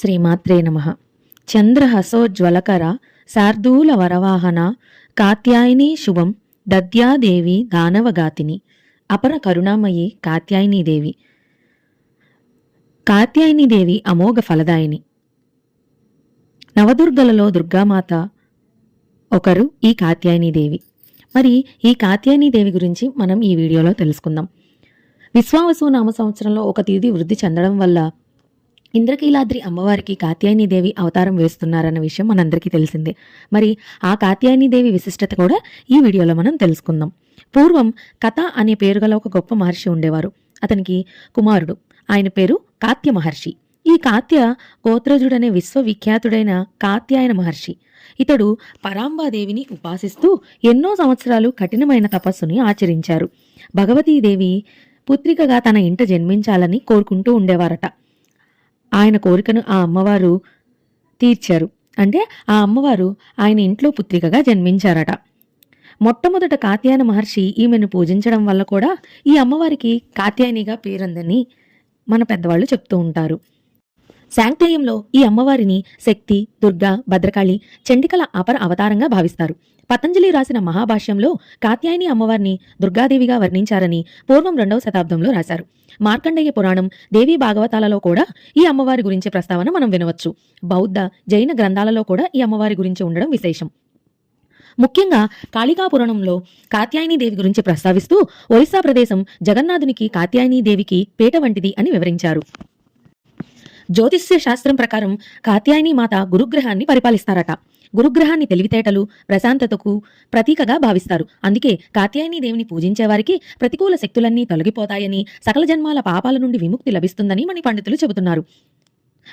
శ్రీమాత్రే నమ. చంద్రహసోజ్వలకర శార్దూల వరవాహన కాత్యాయని శుభం దద్యాదేవి దానవగాతిని. అపర కరుణామయి కాత్యాయనీదేవి కాత్యాయనీదేవి అమోఘ ఫలదాయిని. నవదుర్గలలో దుర్గామాత ఒకరు ఈ కాత్యాయనీదేవి మరి ఈ కాత్యాయనీదేవి గురించి మనం ఈ వీడియోలో తెలుసుకుందాం. విశ్వావసు నామ సంవత్సరంలో ఒక తేదీ వృద్ధి చెందడం వల్ల ఇంద్రకీలాద్రి అమ్మవారికి కాత్యాయనీదేవి అవతారం వేస్తున్నారన్న విషయం మనందరికీ తెలిసిందే. మరి ఆ కాత్యాయనీదేవి విశిష్టత కూడా ఈ వీడియోలో మనం తెలుసుకుందాం. పూర్వం కథ అనే పేరు గల ఒక గొప్ప మహర్షి ఉండేవారు. అతనికి కుమారుడు. ఆయన పేరు కాత్య మహర్షి. ఈ కాత్య గోత్రజుడనే విశ్వవిఖ్యాతుడైన కాత్యాయన మహర్షి. ఇతడు పరాంబాదేవిని ఉపాసిస్తూ ఎన్నో సంవత్సరాలు కఠినమైన తపస్సుని ఆచరించారు. భగవతీదేవి పుత్రికగా తన ఇంట జన్మించాలని కోరుకుంటూ ఉండేవారట. ఆయన కోరికను ఆ అమ్మవారు తీర్చారు. అంటే ఆ అమ్మవారు ఆయన ఇంట్లో పుత్రికగా జన్మించారట. మొట్టమొదట కాత్యాయన మహర్షి ఈమెను పూజించడం వల్ల కూడా ఈ అమ్మవారికి కాత్యాయనిగా పేరుందని మన పెద్దవాళ్ళు చెప్తూ ఉంటారు. శాంక్తేయంలో ఈ అమ్మవారిని శక్తి దుర్గా భద్రకాళి చండికల అపర అవతారంగా భావిస్తారు. పతంజలి రాసిన మహాభాష్యంలో కాత్యాయని అమ్మవారిని దుర్గాదేవిగా వర్ణించారని పూర్వం రెండవ శతాబ్దంలో రాశారు. మార్కండేయ పురాణం దేవీ భాగవతాలలో కూడా ఈ అమ్మవారి గురించి ప్రస్తావన మనం వినవచ్చు. బౌద్ధ జైన గ్రంథాలలో కూడా ఈ అమ్మవారి గురించి ఉండడం విశేషం. ముఖ్యంగా కాళికాపురాణంలో కాత్యాయని దేవి గురించి ప్రస్తావిస్తూ ఒరిస్సా ప్రదేశం జగన్నాథునికి దేవికి పేట వంటిది అని వివరించారు. జ్యోతిష్య శాస్త్రం ప్రకారం కాత్యాయని మాత గురుగ్రహాన్ని పరిపాలిస్తారట. గురుగ్రహాన్ని తెలివితేటలు ప్రశాంతతకు ప్రతీకగా భావిస్తారు. అందుకే కాత్యాయని దేవిని పూజించే వారికి ప్రతికూల శక్తులన్నీ తొలగిపోతాయని సకల జన్మాల పాపాల నుండి విముక్తి లభిస్తుందని మన పండితులు చెబుతున్నారు.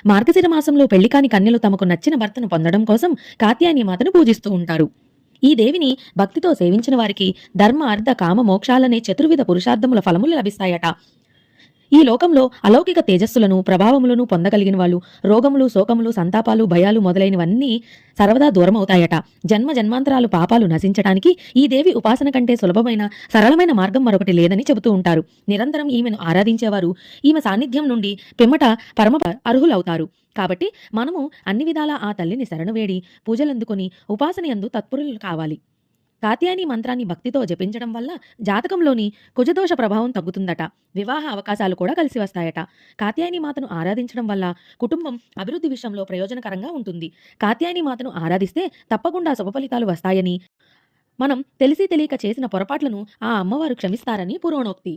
మార్గశిర మాసంలో పెళ్ళికాని కన్యలు తమకు నచ్చిన భర్తను పొందడం కోసం కాత్యాయని మాతను పూజిస్తూ ఉంటారు. ఈ దేవిని భక్తితో సేవించిన వారికి ధర్మ అర్థ కామ మోక్షాలనే చతుర్విధ పురుషార్థముల ఫలములు లభిస్తాయట. ఈ లోకంలో అలౌకిక తేజస్సులను ప్రభావములను పొందగలిగిన వాళ్ళు రోగములు శోకములు సంతాపాలు భయాలు మొదలైనవన్నీ సర్వదా దూరమవుతాయట. జన్మ జన్మాంతరాలు పాపాలు నశించడానికి ఈ దేవి ఉపాసన కంటే సులభమైన సరళమైన మార్గం మరొకటి లేదని చెబుతూ ఉంటారు. నిరంతరం ఈమెను ఆరాధించేవారు ఈమె సాన్నిధ్యం నుండి పిమ్మట పరమ అర్హులవుతారు. కాబట్టి మనము అన్ని విధాలా ఆ తల్లిని శరణువేడి పూజలందుకొని ఉపాసన యందు తత్పరులు కావాలి. కాత్యాయని మంత్రాన్ని భక్తితో జపించడం వల్ల జాతకంలోని కుజదోష ప్రభావం తగ్గుతుందట. వివాహ అవకాశాలు కూడా కలిసి వస్తాయట. కాత్యాయని మాతను ఆరాధించడం వల్ల కుటుంబం అభివృద్ధి విషయంలో ప్రయోజనకరంగా ఉంటుంది. కాత్యాయని మాతను ఆరాధిస్తే తప్పకుండా శుభ ఫలితాలు వస్తాయని మనం తెలిసి తెలియక చేసిన పొరపాట్లను ఆ అమ్మవారు క్షమిస్తారని పురోణోక్తి.